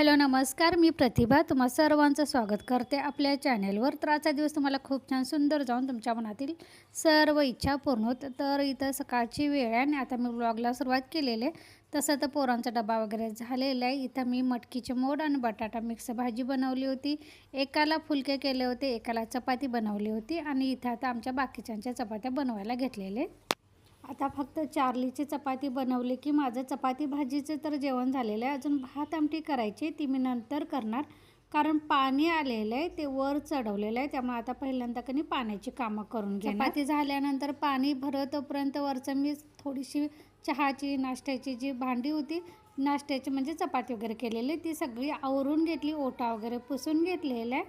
Hello नमस्कार. मी प्रतिभा. तुम्हा सर्वांचं स्वागत करते आपल्या चॅनेलवर. तर आजचा दिवस तुम्हाला खूप छान सुंदर जाऊन तुमच्या मनातील सर्व इच्छा पूर्ण होत. तर इथं सकाळची वेळ आहे आणि आता मी ब्लॉगला सुरुवात केलेली आहे. तसं तर पोरांचा डबा वगैरे झालेला आहे. इथं मी मटकीचे मोड आणि बटाटा मिक्स भाजी बनवली होती. एकाला फुलके केले होते एकाला चपाती बनवली होती आणि इथं आता आमच्या बाकीच्यांच्या चपात्या बनवायला घेतलेले आता फक्त चार्लीची चपाती बनवली की माझं चपाती भाजीचं तर जेवण झालेलं आहे. अजून भात आमटी करायची ती मी नंतर करणार. कारण पाणी आलेलं आहे ते वर चढवलेलं आहे त्यामुळे आता पहिल्यांदा कधी पाण्याची कामं करून घेणार. चपाती झाल्यानंतर पाणी भरतोपर्यंत वरचं मी थोडीशी चहाची नाश्त्याची जी भांडी होती नाश्त्याची म्हणजे चपाती वगैरे केलेली ती सगळी आवरून घेतली ओटा वगैरे पुसून घेतलेला आहे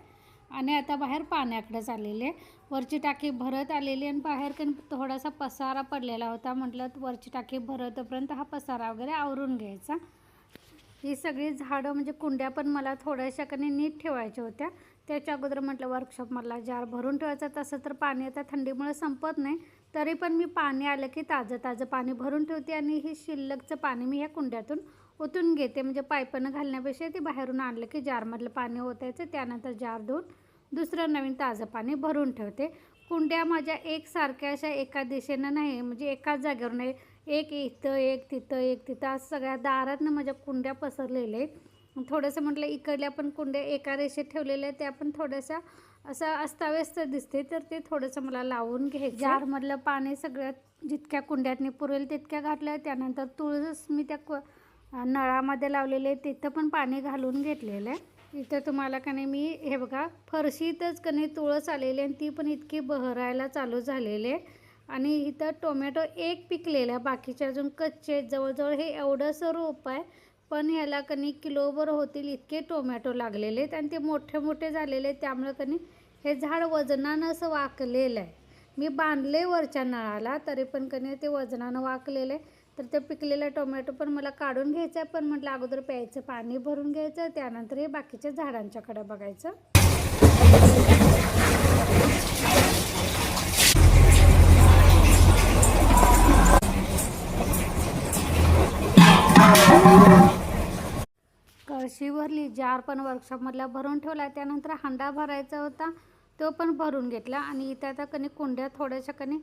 आणि आता बाहेर पाण्याकडे चाललेले वरची टाकी भरत आलेली आणि बाहेर काही थोडासा पसारा पडलेला होता. म्हटलं वरची टाकी भरतपर्यंत हा पसारा वगैरे आवरून घ्यायचा. ही सगळी झाडं म्हणजे कुंड्या पण मला थोड्याशा कधी नीट ठेवायच्या होत्या. त्याच्या अगोदर म्हटलं वर्कशॉप मला जार भरून ठेवायचं. तसं तर पाणी आता थंडीमुळे संपत नाही. तरी पण मी पाणी आलं की ताजं ताजं पाणी भरून ठेवते आणि ही शिल्लकचं पाणी मी ह्या कुंड्यातून ओतून घेते. म्हणजे पायपानं घालण्यापेक्षा ते बाहेरून आणलं की जारमधलं पाणी ओतायचं. त्यानंतर जार धुवून दुसरं नवीन ताजं पाणी भरून ठेवते. कुंड्या माझ्या एकसारख्या अशा एका दिशेनं नाही म्हणजे एकाच जागेवर नाही एक इथं एक तिथं एक तिथं असं सगळ्या दारातनं माझ्या कुंड्या पसरलेल्या आहेत. थोडंसं म्हटलं इकडल्या पण कुंड्या एका रेषेत ठेवलेल्या आहेत त्या पण थोड्याशा असं अस्ताव्यस्त दिसते तर ते थोडंसं मला लावून घे जारमधलं पाणी सगळ्यात जितक्या कुंड्यातनी पुरेल तितक्या घातल्या त्यानंतर तुळस मी त्या नळामध्ये लावलेले तिथं पण पाणी घालून घेतलेलं आहे. इथं तुम्हाला का नाही मी हे बघा फरशीतच का नाही तुळस आलेली आणि ती पण इतकी बहरायला चालू झालेले आणि इथं टोमॅटो एक पिकलेला आहे बाकीचे अजून कच्चे जवळजवळ हे एवढंसं रोप आहे पण ह्याला कनी किलोभर होतील इतके टोमॅटो लागलेले आहेत आणि ते मोठे मोठे झालेले आहेत. त्यामुळे कनी हे झाड वजनानं असं वाकलेलं आहे. मी बांधले वरच्या नळाला तरी पण कनी ते वजनानं वाकलेलं आहे. तर ते पिकलेलं टोमॅटो पण मला काढून घ्यायचं आहे पण म्हटलं अगोदर प्यायचं पाणी भरून घ्यायचं त्यानंतर हे बाकीच्या झाडांच्याकडे बघायचं. कळशी भरली जार पण वर्कशॉपमधला भरून ठेवला त्यानंतर हांडा भरायचा होता तो पण भरून घेतला आणि इथं आता कणी कुंड्या थोड्याशा कणी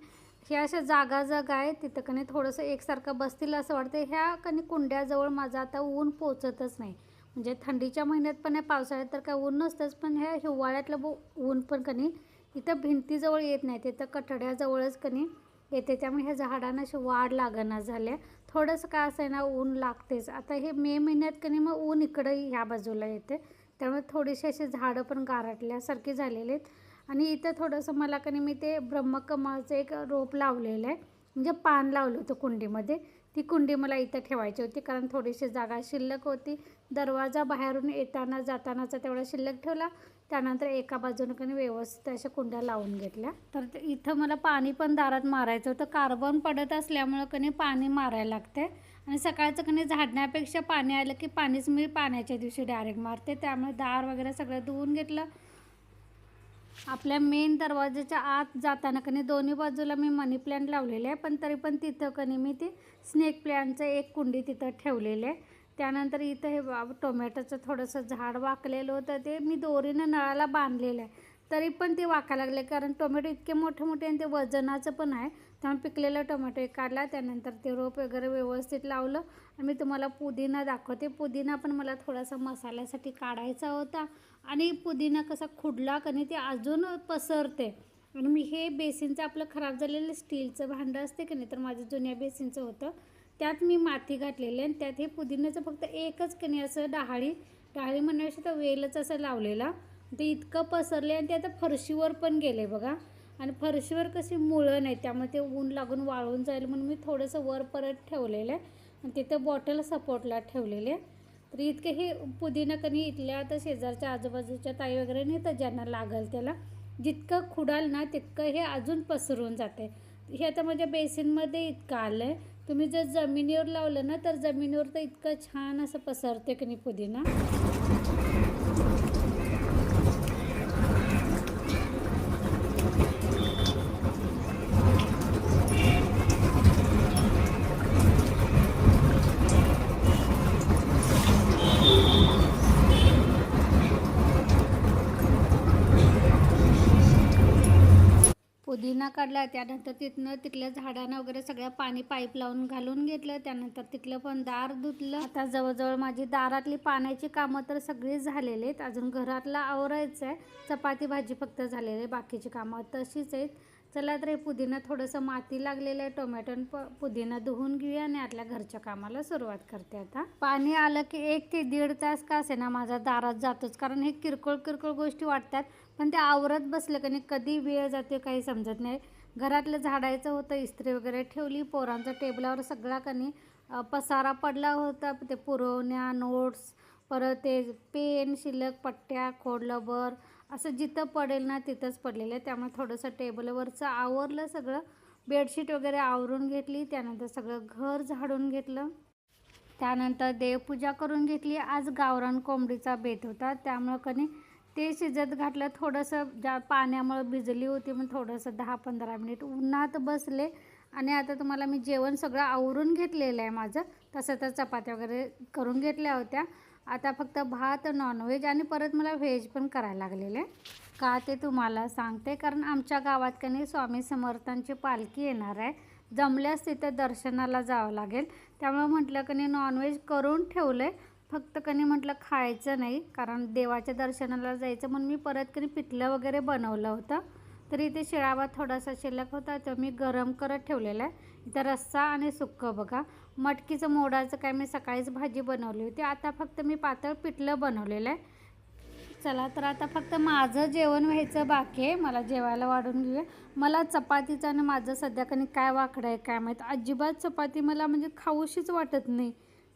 ह्या अशा जागा जागा आहे तिथं कणी थोडंसं एकसारखं बसतील असं वाटतं ह्या कणी कुंड्याजवळ माझं आता ऊन पोचतच नाही. म्हणजे थंडीच्या महिन्यात पण आहे पावसाळ्यात तर काय ऊन नसतंच पण ह्या हिवाळ्यातलं ब ऊन पण कणी इथं भिंतीजवळ येत नाही. तिथं कठड्याजवळच कणी येते. त्यामुळे ह्या झाडांना अशी वाढ लागणार झाल्या. थोडंसं काय असं आहे ना ऊन लागतेच. आता हे मे महिन्यात कणी मग ऊन इकडं ह्या बाजूला येते. त्यामुळे थोडीशी अशी झाडं पण गारटल्यासारखी झालेली आहेत. आणि इथं थोडंसं मला कनी मी ते ब्रह्मकमळचं एक रोप लावलेलं आहे. म्हणजे पान लावलं होतं कुंडीमध्ये. ती कुंडी मला इथं ठेवायची होती कारण थोडीशी जागा शिल्लक होती. दरवाजा बाहेरून येताना जातानाचा तेवढा शिल्लक ठेवला. त्यानंतर एका बाजूनं कनी व्यवस्थित अशा कुंड्या लावून घेतल्या. तर इथं मला पाणी पण दारात मारायचं होतं. कार्बन पडत असल्यामुळं कणी पाणी मारायला लागते आणि सकाळचं कणी झाडण्यापेक्षा पाणी आलं की पाणीच मी पाण्याच्या दिवशी डायरेक्ट मारते. त्यामुळे दार वगैरे सगळं धुवून घेतलं. आपल्या मेन दरवाजाच्या आत जाताना कनी दोन्ही बाजूला मी मनी प्लॅन्ट लावलेले आहे पण तरी पण तिथं कनी मी ते स्नेक प्लॅन्टचं एक कुंडी तिथं ठेवलेलं आहे. त्यानंतर इथं हे टोमॅटोचं थोडंसं झाड वाकलेलं होतं ते मी दोरीनं नळाला बांधलेलं आहे. तरी पण ते वाकायला लागले कारण टोमॅटो इतके मोठे मोठे आणि ते वजनाचं पण आहे त्यामुळे पिकलेलं टोमॅटो एक काढला त्यानंतर ते रोप वगैरे व्यवस्थित लावलं. आणि मी तुम्हाला पुदिना दाखवते. पुदिना पण मला थोडासा मसाल्यासाठी काढायचा होता. आणि पुदिना कसा खुडला कणी ते अजून पसरते. आणि मी हे बेसिनचं आपलं खराब झालेलं स्टीलचं भांडं असते की नाही तर माझं जुन्या बेसिनचं होतं. त्यात मी माती घातलेली आणि त्यात हे पुदिन्याचं फक्त एकच कणी असं डहाळी डहाळी म्हणण्यापेक्षा तर वेलच असं लावलेला. ते इतकं पसरले आणि ते आता फरशीवर पण गेले बघा. आणि फरशीवर कशी मुळं नाही त्यामुळे ते ऊन लागून वाळून जाईल म्हणून मी थोडंसं वर परत ठेवलेलं आहे. आणि तिथं बॉटल सपोर्टला ठेवलेले तर इतके हे पुदिना कणी इथल्या तर शेजारच्या आजूबाजूच्या ताई वगैरे नाही तर ज्यांना लागेल त्याला जितकं खुडाल ना तितकं हे अजून पसरून जाते. हे आता माझ्या बेसिनमध्ये इतकं आलं आहे तुम्ही जर जमिनीवर लावलं ना तर जमिनीवर तर इतकं छान असं पसरते की नाही पुदिना. पुदिना काढला त्यानंतर तिथनं तिथल्या झाडांना वगैरे सगळ्या पाणी पाईप लावून घालून घेतलं. त्यानंतर तिथलं पण दार धुतलं. आता जवळजवळ माझी दारातली पाण्याची कामं तर सगळी झालेली आहेत. अजून घरातला आवरायचं आहे. चपाती भाजी फक्त झालेली आहे. बाकीची कामं तशीच आहेत. चला तर हे पुदिना थोडंसं माती लागलेलं आहे. टोमॅटोन प पुदिना धुवून घेऊया आणि आपल्या घरच्या कामाला सुरुवात करते आता. पाणी आलं की एक ते दीड तास का असे ना माझा दारात जातोच. कारण हे किरकोळ किरकोळ गोष्टी वाटतात. पण ते आवरत बसलं की कधी वेळ जाते काही समजत नाही. घरातलं झाडायचं होतं इस्त्री वगैरे ठेवली पोरांचा टेबलावर सगळा कणी पसारा पडला होता ते पुरवण्या नोट्स परत ते पेन शिल्लक पट्ट्या खोडलबर असं जिथं पडेल ना तिथंच पडलेलं आहे. त्यामुळे थोडंसं टेबलवरचं आवरलं सगळं बेडशीट वगैरे आवरून घेतली त्यानंतर सगळं घर झाडून घेतलं. त्यानंतर देवपूजा करून घेतली. आज गावरान कोंबडीचा बेत होता. त्यामुळं कणी ते शिजत घातलं थोडंसं ज्या पाण्यामुळं भिजली होती मग थोडंसं दहा पंधरा मिनिट उन्हात बसले. आणि आता तुम्हाला मी जेवण सगळं आवरून घेतलेलं आहे माझं. तसं तर चपात्या वगैरे करून घेतल्या होत्या. आता फक्त भात नॉनव्हेज आणि परत मला व्हेज पण करायला लागलेले का ते तुम्हाला सांगते कारण आमच्या गावात कनी स्वामी समर्थांची पालखी येणार आहे. जमल्यास तिथं दर्शनाला जावं लागेल. त्यामुळे म्हटलं कनी नॉनव्हेज करून ठेवलं आहे फक्त कनी म्हटलं खायचं नाही कारण देवाच्या दर्शनाला जायचं. म्हणून मी परत कधी पिठलं वगैरे बनवलं होतं. तर इथे शिळावा थोडासा शिल्लक होता तो मी गरम करत ठेवलेला आहे. इथं रस्सा आणि सुक्कं बघा. मटकीचं मोडाचं काय मी सकाळीच भाजी बनवली होती. आता फक्त मी पातळ पिठलं बनवलेलं आहे. चला तर आता फक्त माझं जेवण व्हायचं बाकी आहे. मला जेवायला वाढून घेऊया. मला चपातीचं आणि माझं सध्या कणी काय वाकडं आहे काय माहीत. अजिबात चपाती मला म्हणजे खाऊशीच वाटत नाही.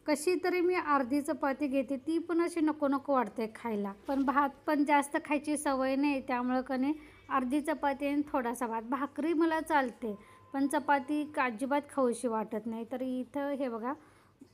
कशी तरी मी अर्धी चपाती घेते ती पण अशी नको नको वाटते खायला. पण भात पण जास्त खायची सवय नाही त्यामुळं कने अर्धी चपाती आणि थोडासा भात. भाकरी मला चालते पण चपाती अजिबात खाऊशी वाटत नाही. तर इथं हे बघा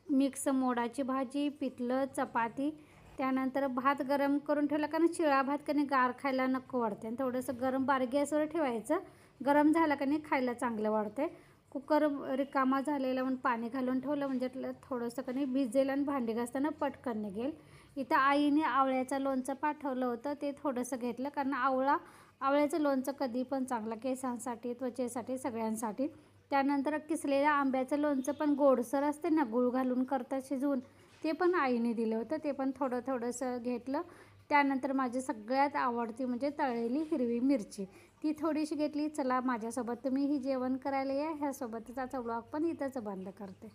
मिक्स मोडाची भाजी पिठलं चपाती त्यानंतर भात गरम करून ठेवला कारण शिळा भात कनी गार खायला नको वाटते. आणि थोडंसं गरम बारीक गॅसवर ठेवायचं गरम झालं का नाही खायला चांगलं वाटते. कुकर रिकामा झालेला म्हणून पाणी घालून ठेवलं म्हणजे थोडंसं कणी भिजेल आणि भांडी घासताना पटकन निघेल. इथं आईने आवळ्याचं लोणचं पाठवलं होतं ते थोडंसं घेतलं कारण आवळा आवळ्याचं लोणचं कधी पण चांगलं केसांसाठी त्वचेसाठी सगळ्यांसाठी. त्यानंतर किसलेल्या आंब्याचं लोणचं पण गोडसर असते ना गूळ घालून करता शिजवून ते पण आईने दिलं होतं ते पण थोडं थोडंसं घेतलं. त्यानंतर माझी सगळ्यात आवडती म्हणजे तळलेली हिरवी मिरची. ती थोडीशी घेतली चला माझ्यासोबत तुम्ही ही जेवण करायला या ह्यासोबतच आजचा ब्लॉग पण इथंच बंद करते.